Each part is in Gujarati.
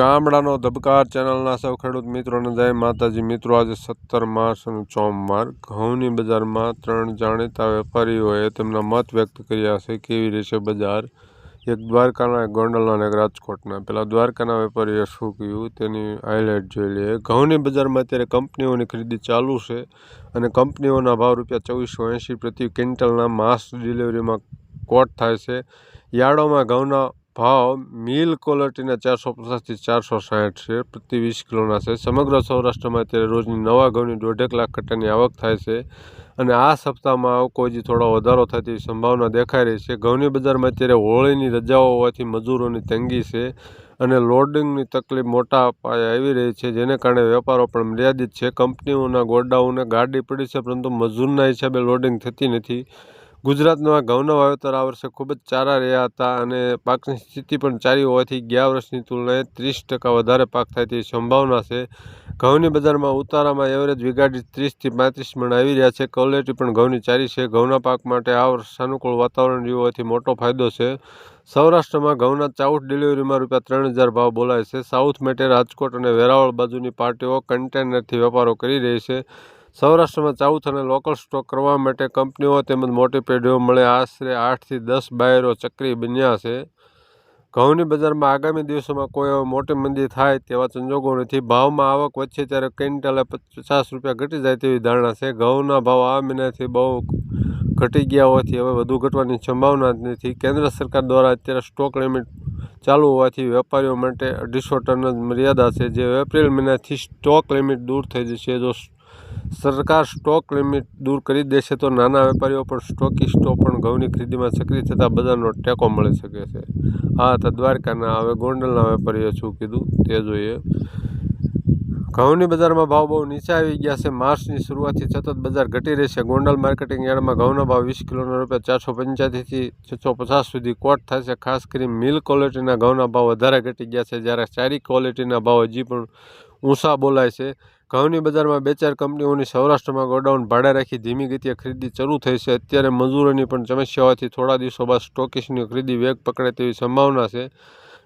ગામડાનો ધબકાર ચેનલના સૌ ખેડૂત મિત્રોને જય માતાજી. મિત્રો, આજે સત્તર માર્ચ અને સોમવાર. ઘઉંની બજારમાં ત્રણ જાણીતા વેપારીઓએ તેમના મત વ્યક્ત કર્યા છે કેવી રહેશે બજાર? એક દ્વારકાના, એક ગોંડલના અને રાજકોટના. પેલા દ્વારકાના વેપારીએ શું કહ્યું? તેની હાઇલાઇટ જોઈ લઈએ. ઘઉંની બજારમાં અત્યારે કંપનીઓની ખરીદી ચાલુ છે અને કંપનીઓના ભાવ રૂપિયા ચોવીસો એંશી પ્રતિ ક્વિન્ટલના માસ ડિલિવરીમાં કોટ થાય છે. યાર્ડોમાં ઘઉંના ભાવ મિલ ક્વોલિટીના ચારસો પચાસથી ચારસો સાઠ છે. પ્રતિ વીસ કિલોના છે. સમગ્ર સૌરાષ્ટ્રમાં અત્યારે રોજની નવા ઘઉંની દોઢેક લાખ કટ્ટાની આવક થાય છે અને આ સપ્તાહમાં હજી થોડો વધારો થતી સંભાવના દેખાઈ રહી છે. ઘઉંની બજારમાં અત્યારે હોળીની રજાઓ હોવાથી મજૂરોની તંગી છે અને લોડિંગની તકલીફ મોટા પાયે આવી રહી છે, જેને કારણે વેપારો પણ મર્યાદિત છે. કંપનીઓના ગોડાઉને ગાડી પડી છે, પરંતુ મજૂરના હિસાબે લોડિંગ થતી નથી. ગુજરાતમાં ઘઉંના વાવેતર આ વર્ષે ખૂબ જ સારા રહ્યા હતા અને પાકની સ્થિતિ પણ સારી હોવાથી ગયા વર્ષની તુલનાએ ત્રીસ ટકા વધારે પાક થાય તેવી સંભાવના છે. ઘઉંની બજારમાં ઉતારામાં એવરેજ વિગાડી ત્રીસથી પાંત્રીસ મણ આવી રહ્યા છે. ક્વોલિટી પણ ઘઉંની સારી છે. ઘઉંના પાક માટે આ વર્ષ સાનુકૂળ વાતાવરણ રહ્યું હોવાથી મોટો ફાયદો છે. સૌરાષ્ટ્રમાં ઘઉંના ચાઉટ ડિલિવરીમાં રૂપિયા ત્રણ હજાર ભાવ બોલાય છે. સાઉથ માટે રાજકોટ અને વેરાવળ બાજુની પાર્ટીઓ કન્ટેનરથી વેપારો કરી રહી છે. સૌરાષ્ટ્રમાં ચાઉથ અને લોકલ સ્ટોક કરવા માટે કંપનીઓ તેમજ મોટી પેઢીઓ મળે. આશરે આઠથી દસ બાયરો ચક્રી બન્યા છે. ઘઉંની બજારમાં આગામી દિવસોમાં કોઈ મોટી મંદી થાય તેવા સંજોગો નથી. ભાવમાં આવક વચ્ચે ત્યારે ક્વિન્ટલે પચાસ રૂપિયા ઘટી જાય તેવી ધારણા છે. ઘઉંના ભાવ આ મહિનાથી બહુ ઘટી ગયા હોવાથી હવે વધુ ઘટવાની સંભાવના જ નથી. કેન્દ્ર સરકાર દ્વારા અત્યારે સ્ટોક લિમિટ ચાલુ હોવાથી વેપારીઓ માટે અઢીસો ટન જ મર્યાદા છે. જે એપ્રિલ મહિનાથી સ્ટોક લિમિટ દૂર થઈ જશે. જો સરકાર સ્ટોક લિમિટ દૂર કરી દેશે તો નાના વેપારીઓ પણ સ્ટોકિસ્ટો પણ ઘઉંની ખરીદીમાં સક્રિય થતાં બજારનો ટેકો મળી શકે છે. હા, તો દ્વારકાના હવે ગોંડલના વેપારીએ શું કીધું તે જોઈએ. ઘઉંની બજારમાં ભાવ બહુ નીચા આવી ગયા છે. માર્ચની શરૂઆતથી સતત બજાર ઘટી રહી છે. ગોંડલ માર્કેટિંગ યાર્ડમાં ઘઉંનો ભાવ વીસ કિલોના રૂપિયા ચારસો પંચ્યાસીથી છસો પચાસ સુધી કોટ થાય છે. ખાસ કરી મિલ ક્વોલિટીના ઘઉંના ભાવ વધારે ઘટી ગયા છે. જ્યારે સારી ક્વોલિટીના ભાવ હજી પણ ઊંચા બોલાય છે. ઘઉંની બજારમાં બે ચાર કંપનીઓની સૌરાષ્ટ્રમાં ગોડાઉન ભાડે રાખી ધીમી ગતિએ ખરીદી શરૂ થઈ છે. અત્યારે મજૂરોની પણ સમસ્યા હોવાથી થોડા દિવસો બાદ સ્ટોકિસ્ટની ખરીદી વેગ પકડે તેવી સંભાવના છે.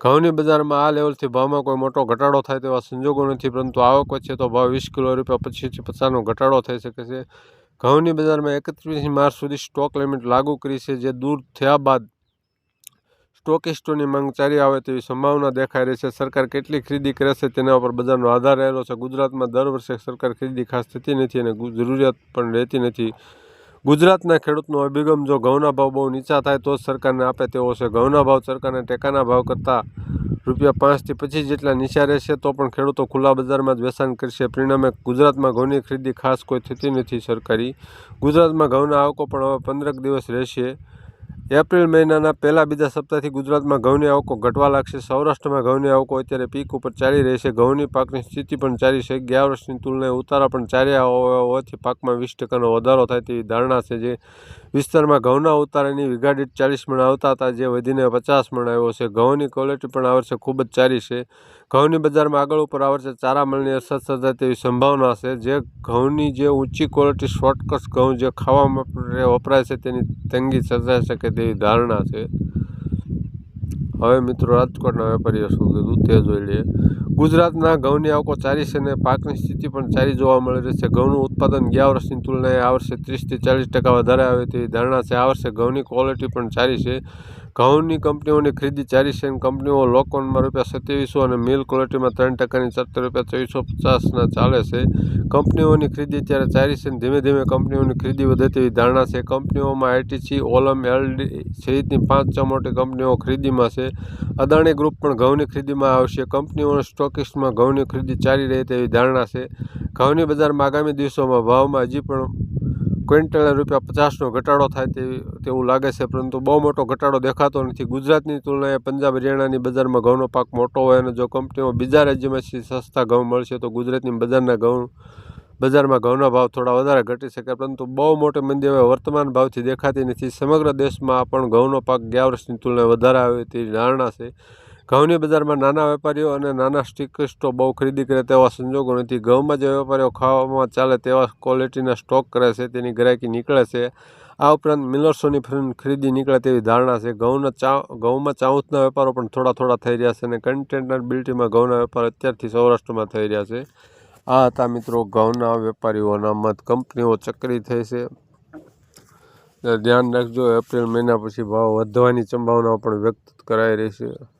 ઘઉંની બજારમાં આ લેવલથી ભાવમાં કોઈ મોટો ઘટાડો થાય તેવા સંજોગો નથી, પરંતુ આવક વચ્ચે તો ભાવ વીસ કિલો રૂપિયા પચીસથી પચાસનો ઘટાડો થઈ શકે છે. ઘઉંની બજારમાં એકત્રીસ માર્ચ સુધી સ્ટોક લિમિટ લાગુ કરી છે, જે દૂર થયા બાદ સ્ટોકિસ્ટોની માંગ ચારી આવે તેવી સંભાવના દેખાઈ રહી છે. સરકાર કેટલી ખરીદી કરે છે તેના ઉપર બજારનો આધાર રહેલો છે. ગુજરાતમાં દર વર્ષે સરકાર ખરીદી ખાસ થતી નથી અને જરૂરિયાત પણ રહેતી નથી. ગુજરાતના ખેડૂતનો અભિગમ જો ઘઉંના ભાવ બહુ નીચા થાય તો જ સરકારને આપે તેવો છે. ઘઉંના ભાવ સરકારના ટેકાના ભાવ કરતાં રૂપિયા પાંચથી પચીસ જેટલા નીચા રહેશે તો પણ ખેડૂતો ખુલ્લા બજારમાં જ વેચાણ કરશે. પરિણામે ગુજરાતમાં ઘઉંની ખરીદી ખાસ કોઈ થતી નથી સરકારી. ગુજરાતમાં ઘઉંના આવકો પણ હવે પંદરક દિવસ રહેશે. એપ્રિલ મહિનાના પહેલા બીજા સપ્તાહથી ગુજરાતમાં ઘઉંની આવકો ઘટવા લાગશે. સૌરાષ્ટ્રમાં ઘઉંની આવકો અત્યારે પીક ઉપર ચાલી રહી છે. ઘઉંની પાકની સ્થિતિ પણ ચાલી છે. ગયા વર્ષની તુલનાએ ઉતારા પણ ચાર્યા હોવાથી પાકમાં વીસ ટકાનો વધારો થાય તેવી ધારણા છે જે વિસ્તારમાં ઘઉંના ઉતારાની વીઘા ચાલીસ મણ આવતા હતા, જે વધીને પચાસ મણ આવ્યો છે. ઘઉંની ક્વોલિટી પણ આ વર્ષે ખૂબ જ સારી છે. ઘઉંની બજારમાં આગળ ઉપર આ વર્ષે ચારા મળની અસર સર્જાય તેવી સંભાવના છે. જે ઘઉંની જે ઊંચી ક્વોલિટી શોર્ટકટ ઘઉં જે ખાવામાં વપરાય છે તેની તંગી સર્જાઈ શકે તેવી ધારણા છે. હવે મિત્રો રાજકોટના વેપારીએ શું કીધું તે જોઈ લઈએ. ગુજરાતના ઘઉંની આવકો સારી છે અને પાકની સ્થિતિ પણ સારી જોવા મળી રહી છે. ઘઉંનું ઉત્પાદન ગયા વર્ષની તુલનાએ આ વર્ષે ત્રીસથી ચાલીસ ટકા વધારે આવે તેવી ધારણા છે. આ વર્ષે ઘઉંની ક્વોલિટી પણ સારી છે. ઘઉંની કંપનીઓની ખરીદી ચારી છે કંપનીઓ લોકોનમાં રૂપિયા સત્યાવીસો અને મિલ ક્વોલિટીમાં ત્રણ ટકાની સત્તર રૂપિયા ચોવીસો પચાસના ચાલે છે. કંપનીઓની ખરીદી અત્યારે ચારી છે ધીમે ધીમે કંપનીઓની ખરીદી વધે તેવી ધારણા છે. કંપનીઓમાં આઈટીસી ઓલમ એલડી સહિતની પાંચ છ મોટી કંપનીઓ ખરીદીમાં છે. અદાણી ગ્રુપ પણ ઘઉંની ખરીદીમાં આવશે. કંપનીઓના સ્ટોકિસ્ટમાં ઘઉંની ખરીદી ચાલી રહી તેવી ધારણા છે. ઘઉંની બજારમાં આગામી દિવસોમાં ભાવમાં હજી પણ ક્વિન્ટલે રૂપિયા પચાસનો ઘટાડો થાય તેવી તેવું લાગે છે, પરંતુ બહુ મોટો ઘટાડો દેખાતો નથી. ગુજરાતની તુલનાએ પંજાબ હરિયાણાની બજારમાં ઘઉંનો પાક મોટો હોય અને જો કંપનીઓ બીજા રાજ્યમાંથી સસ્તા ઘઉં મળશે, તો ગુજરાતની બજારના ઘઉં બજારમાં ઘઉંના ભાવ થોડા વધારે ઘટી શકે, પરંતુ બહુ મોટી મંદી હવે વર્તમાન ભાવથી દેખાતી નથી. સમગ્ર દેશમાં પણ ઘઉંનો પાક ગયા વર્ષની તુલનાએ વધારે આવે તેવી ધારણા છે. ઘઉંની બજારમાં નાના વેપારીઓ અને નાના સ્ટીકિસ્ટો બહુ ખરીદી કરે તેવા સંજોગો નથી. ઘઉંમાં જે વેપારીઓ ખાવામાં ચાલે તેવા ક્વોલિટીના સ્ટોક કરે છે, તેની ગ્રાહકી નીકળે છે. આ ઉપરાંત મિલર્સોની ખરીદી નીકળે તેવી ધારણા છે. ઘઉંના ચા, ઘઉંમાં ચાઉથના વેપારો પણ થોડા થોડા થઈ રહ્યા છે અને કન્ટેનર બિલ્ટીમાં ઘઉંના વેપાર અત્યારથી સૌરાષ્ટ્રમાં થઈ રહ્યા છે. આ હતા મિત્રો ઘઉંના વેપારીઓના મત. કંપનીઓ ચક્રી થઈ છે. ધ્યાન રાખજો, એપ્રિલ મહિના પછી ભાવ વધવાની સંભાવનાઓ પણ વ્યક્ત કરાઈ રહી છે.